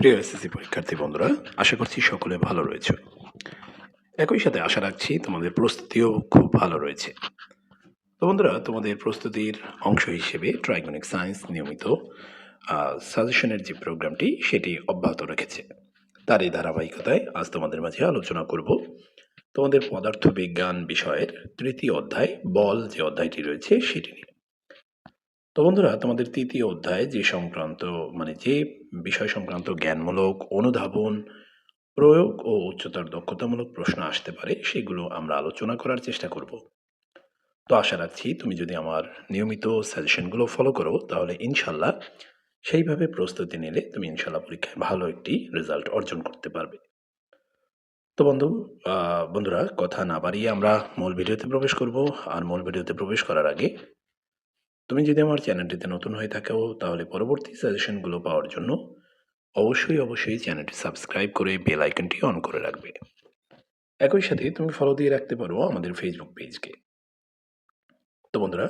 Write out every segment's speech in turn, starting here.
প্রিয় এসএসসি পরীক্ষার্থী বন্ধুরা, আশা করছি সকলে ভালো রয়েছে। একই সাথে আশা রাখছি তোমাদের প্রস্তুতিও খুব ভালো রয়েছে। তো বন্ধুরা, তোমাদের প্রস্তুতির অংশ হিসেবে ট্রাইগনিক সায়েন্স নিয়মিত সাজেশনের যে প্রোগ্রামটি সেটি অব্যাহত রেখেছে। তার এই ধারাবাহিকতায় আজ তোমাদের মাঝে আলোচনা করব তোমাদের পদার্থবিজ্ঞান বিষয়ের তৃতীয় অধ্যায়, বল যে অধ্যায়টি রয়েছে, সেটি নিয়ে। তো বন্ধুরা, তোমাদের তৃতীয় অধ্যায় যে সংক্রান্ত মানে যে বিষয় সংক্রান্ত জ্ঞানমূলক অনুধাবন, প্রয়োগ ও উচ্চতর দক্ষতামূলক প্রশ্ন আসতে পারে, সেগুলো আমরা আলোচনা করার চেষ্টা করব। তো আশা রাখছি তুমি যদি আমার নিয়মিত সাজেশনগুলো ফলো করো, তাহলে ইনশাল্লাহ সেইভাবে প্রস্তুতি নিলে তুমি ইনশাল্লাহ পরীক্ষায় ভালো একটি রেজাল্ট অর্জন করতে পারবে। তো বন্ধু বন্ধুরা, কথা না বাড়িয়ে আমরা মূল ভিডিওতে প্রবেশ করব। আর মূল ভিডিওতে প্রবেশ করার আগে তুমি যদি আমার চ্যানেলটিতে নতুন হয়ে থাকো, তাহলে পরবর্তী সাজেশনগুলো পাওয়ার জন্য অবশ্যই অবশ্যই চ্যানেলটি সাবস্ক্রাইব করে বেল আইকনটি অন করে রাখবে। একই সাথে তুমি ফলো দিয়ে রাখতে পারো আমাদের ফেসবুক পেজকে তো বন্ধুরা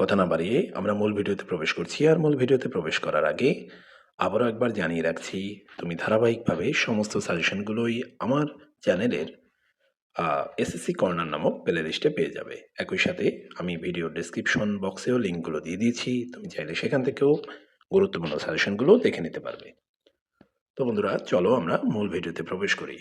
কথা না বাড়িয়ে আমরা মূল ভিডিওতে প্রবেশ করছি। আর মূল ভিডিওতে প্রবেশ করার আগে আবারও একবার জানিয়ে রাখছি, তুমি ধারাবাহিকভাবে সমস্ত সাজেশনগুলোই আমার চ্যানেলের এসএসসি কর্নার নামক প্লে লিস্টে পেয়ে যাবে। একই সাথে আমি ভিডিও ডেসক্রিপশন বক্সেও লিঙ্কগুলো দিয়ে দিয়েছি। তুমি চাইলে সেখান থেকেও গুরুত্বপূর্ণ সাজেশনগুলো দেখে নিতে পারবে। তো বন্ধুরা, চলো আমরা মূল ভিডিওতে প্রবেশ করি।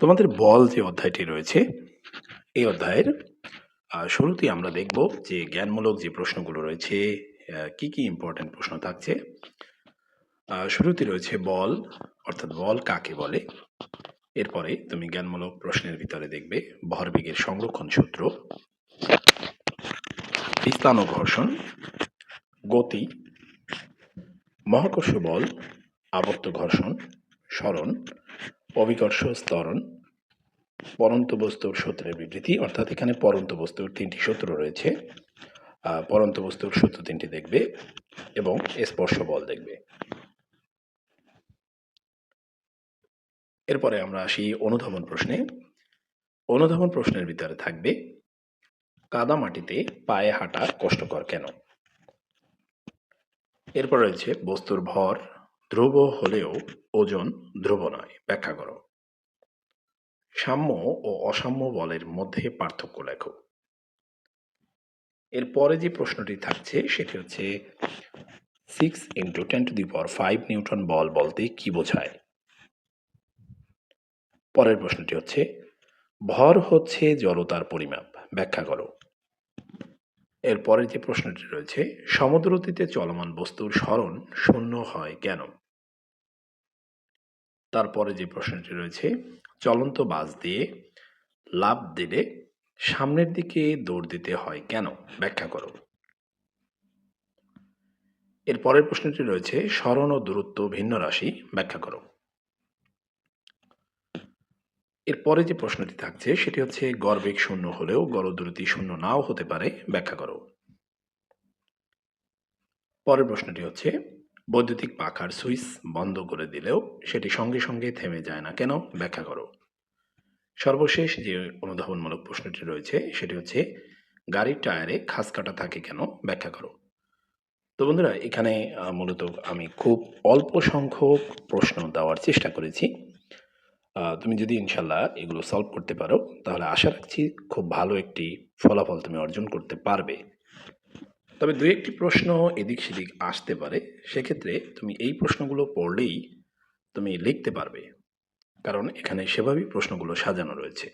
তোমাদের বল যে অধ্যায়টি রয়েছে, এই অধ্যায়ের শুরুতেই আমরা দেখব যে জ্ঞানমূলক যে প্রশ্নগুলো রয়েছে কি কি ইম্পর্টেন্ট প্রশ্ন থাকছে? শুরুতে রয়েছে বল, অর্থাৎ বল কাকে বলে? এরপরে তুমি জ্ঞানমূলক প্রশ্নের ভিতরে দেখবে ভরবেগের সংরক্ষণ সূত্র বিস্তান ঘর্ষণ, গতি, মহাকর্ষ বল, আবর্ত ঘর্ষণ, স্মরণ অবিকর্ষ স্তরণ পরন্ত বস্তুর সূত্রের বিবৃতি, অর্থাৎ এখানে পরন্ত বস্তুর তিনটি সূত্র রয়েছে। পরন্ত বস্তুর সূত্র তিনটি দেখবে এবং স্পর্শ বল দেখবে। এরপরে আমরা আসি অনুধাবন প্রশ্নে। অনুধাবন প্রশ্নের ভিতরে থাকবে, কাদা মাটিতে পায়ে হাঁটা কষ্টকর কেন? এরপর রয়েছে, বস্তুর ভর ধ্রুব হলেও ওজন ধ্রুব নয়, ব্যাখ্যা করো। সাম্য ও অসাম্য বলের মধ্যে পার্থক্য লেখো। এরপরে যে প্রশ্নটি থাকছে, সেটি হচ্ছে six into ten to the power five newton বল বলতে কি বোঝায়? পরের প্রশ্নটি হচ্ছে, ভর হচ্ছে জড়তার পরিমাপ। ব্যাখ্যা করো। এরপরে যে প্রশ্নটি রয়েছে, সমুদ্রতীতে চলমান বস্তুর স্মরণ শূন্য হয় কেন? তারপরে যে প্রশ্নটি রয়েছে, চলন্ত বাস দিয়ে লাভ দিলে সামনের দিকে দৌড় দিতে হয় কেন? ব্যাখ্যা করো। এর পরের প্রশ্নটি রয়েছে, স্মরণ ও দূরত্ব ভিন্ন রাশি? ব্যাখ্যা করো। এরপরে যে প্রশ্নটি থাকছে, সেটি হচ্ছে গড়বেগ শূন্য হলেও গড়দূরতি শূন্য নাও হতে পারে? ব্যাখ্যা করো। পরের প্রশ্নটি হচ্ছে, বৈদ্যুতিক পাখার সুইচ বন্ধ করে দিলেও সেটি সঙ্গে সঙ্গে থেমে যায় না কেন? ব্যাখ্যা করো। সর্বশেষ যে অনুধাবনমূলক প্রশ্নটি রয়েছে, সেটি হচ্ছে, গাড়ির টায়ারে খাস কাটা থাকে কেন? ব্যাখ্যা করো। তো বন্ধুরা, এখানে মূলত আমি খুব অল্প সংখ্যক প্রশ্ন দেওয়ার চেষ্টা করেছি। তুমি যদি ইনশাল্লাহ এগুলো সলভ করতে পারো, তাহলে আশা রাখছি খুব ভালো একটি ফলাফল তুমি অর্জন করতে পারবে। তবে দু একটি প্রশ্ন এদিক সেদিক আসতে পারে। সেক্ষেত্রে তুমি এই প্রশ্নগুলো পড়লেই তুমি লিখতে পারবে। কারণ এখানে সেভাবেই প্রশ্নগুলো সাজানো রয়েছে।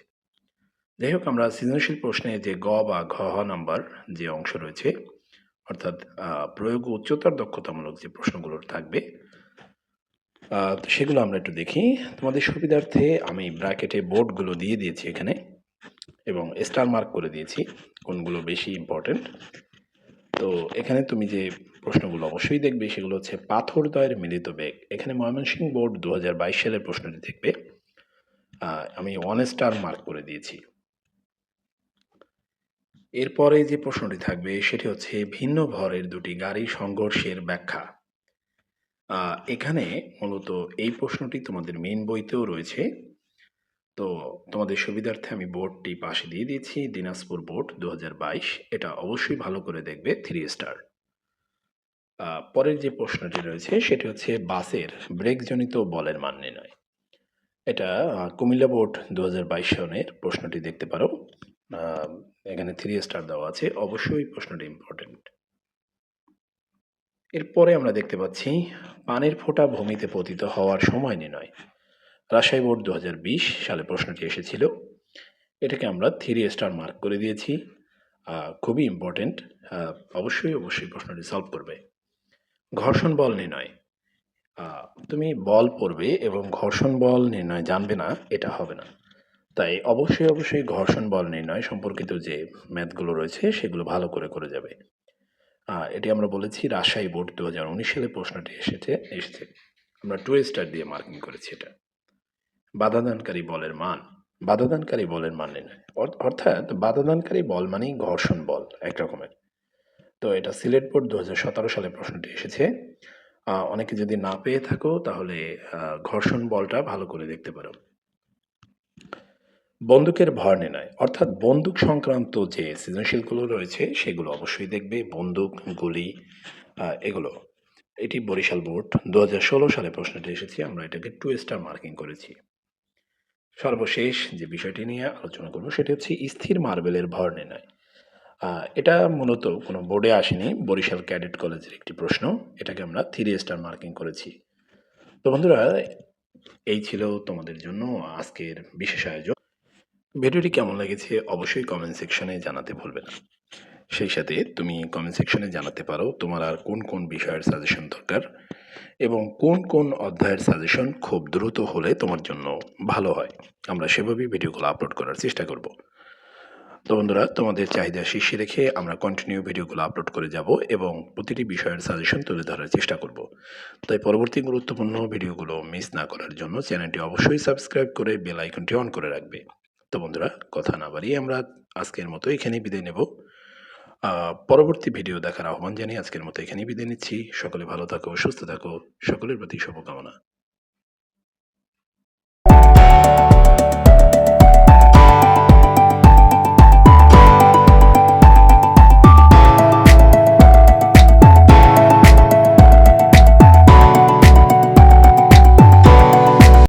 যাই হোক, আমরা সৃজনশীল প্রশ্নে যে গ বা ঘ, হ নাম্বার যে অংশ রয়েছে, অর্থাৎ প্রয়োগ উচ্চতার দক্ষতামূলক যে প্রশ্নগুলো থাকবে সেগুলো আমরা একটু দেখি। তোমাদের সুবিধার্থে আমি ব্র্যাকেটে বোর্ডগুলো দিয়ে দিয়েছি এখানে এবং স্টার মার্ক করে দিয়েছি কোনগুলো বেশি ইম্পর্টেন্ট। তো এখানে তুমি যে প্রশ্নগুলো অবশ্যই দেখবে, সেগুলো হচ্ছে পাথরদয়ের মিলিত বেগ। এখানে ময়মনসিংহ বোর্ড দু হাজার বাইশ সালের প্রশ্নটি দেখবে। আমি ওয়ান স্টার মার্ক করে দিয়েছি। এরপরে যে প্রশ্নটি থাকবে, সেটি হচ্ছে ভিন্ন ভরের দুটি গাড়ি সংঘর্ষের ব্যাখ্যা। এখানে মূলত এই প্রশ্নটি তোমাদের মেন বইতেও রয়েছে। তো তোমাদের সুবিধার্থে আমি বোর্ডটি পাশে দিয়ে দিয়েছি, দিনাজপুর বোর্ড দু হাজার বাইশ। এটা অবশ্যই ভালো করে দেখবে থ্রি স্টার পরের যে প্রশ্নটি রয়েছে, সেটি হচ্ছে বাসের ব্রেকজনিত বলের মান নির্ণয়। এটা কুমিল্লা বোর্ড দু হাজার বাইশ সনের প্রশ্নটি দেখতে পারো। এখানে থ্রি স্টার দেওয়া আছে। অবশ্যই প্রশ্নটি ইম্পর্টেন্ট এরপরে আমরা দেখতে পাচ্ছি, পানের ফোঁটা ভূমিতে পতিত হওয়ার সময় নির্ণয়। রাজশাহী বোর্ড দু হাজার বিশ সালে প্রশ্নটি এসেছিল। এটাকে আমরা থ্রি স্টার মার্ক করে দিয়েছি। খুবই ইম্পর্টেন্ট অবশ্যই অবশ্যই প্রশ্নটি সলভ করবে। ঘর্ষণ বল নির্ণয়। তুমি বল পড়বে এবং ঘর্ষণ বল নির্ণয় জানবে না, এটা হবে না। তাই অবশ্যই অবশ্যই ঘর্ষণ বল নির্ণয় সম্পর্কিত যে ম্যাথগুলো রয়েছে, সেগুলো ভালো করে করে যাবে। এটি আমরা বলেছি রাজশাহী বোর্ড দু হাজার উনিশ সালে প্রশ্নটি এসেছে এসেছে। আমরা টু স্টার দিয়ে মার্কিং করেছি এটা। বাধাদানকারী বলের মান। বাধাদানকারী বলের মান নির্ণয়। অর্থাৎ বাধাদানকারী বল মানেই ঘর্ষণ বল এক রকমের তো এটা সিলেট বোর্ড দু হাজার সতেরো সালে প্রশ্নটি এসেছে। অনেকে যদি না পেয়ে থাকো তাহলে ঘর্ষণ বলটা ভালো করে দেখতে পারো। বন্দুকের ভর নির্ণয়, অর্থাৎ বন্দুক সংক্রান্ত যে সৃজনশীলগুলো রয়েছে সেগুলো অবশ্যই দেখবে, বন্দুক, গুলি এগুলো। এটি বরিশাল বোর্ড দু হাজার ষোলো সালে প্রশ্নটি এসেছে, আমরা এটাকে টু স্টার মার্কিং করেছি। সর্বশেষ যে বিষয়টি নিয়ে আলোচনা করব সেটি হচ্ছে স্থির মার্বেলের ভর নির্ণয়। এটা মূলত কোনো বোর্ডে আসেনি, বরিশাল ক্যাডেট কলেজের একটি প্রশ্ন, এটাকে আমরা থ্রি স্টার মার্কিং করেছি। তো বন্ধুরা, এই ছিল তোমাদের জন্য আজকের বিশেষ আয়োজন। ভিডিওটি কেমন লেগেছে অবশ্যই কমেন্ট সেকশনে জানাতে ভুলবে না। সেই সাথে তুমি কমেন্ট সেকশনে জানাতে পারো তোমার আর কোন কোন বিষয়ের সাজেশন দরকার এবং কোন কোন অধ্যায়ের সাজেশন খুব দ্রুত হলে তোমার জন্য ভালো হয়। আমরা সেভাবেই ভিডিওগুলো আপলোড করার চেষ্টা করব। তো বন্ধুরা, তোমাদের চাহিদা শীর্ষে রেখে আমরা কন্টিনিউ ভিডিওগুলো আপলোড করে যাব এবং প্রতিটি বিষয়ের সাজেশন তুলে ধরার চেষ্টা করব। তাই পরবর্তী গুরুত্বপূর্ণ ভিডিওগুলো মিস না করার জন্য চ্যানেলটি অবশ্যই সাবস্ক্রাইব করে বেল আইকনটি অন করে রাখবে। তো বন্ধুরা, কথা না বাড়িয়ে আমরা আজকের মতো এখানেই বিদায় নেব। পরবর্তী ভিডিও দেখার আহ্বান জানিয়ে আজকের মতো এখানেই বিদায় নিচ্ছি। সকলে ভালো থাকো, সুস্থ থাকো, সকলের প্রতি শুভকামনা।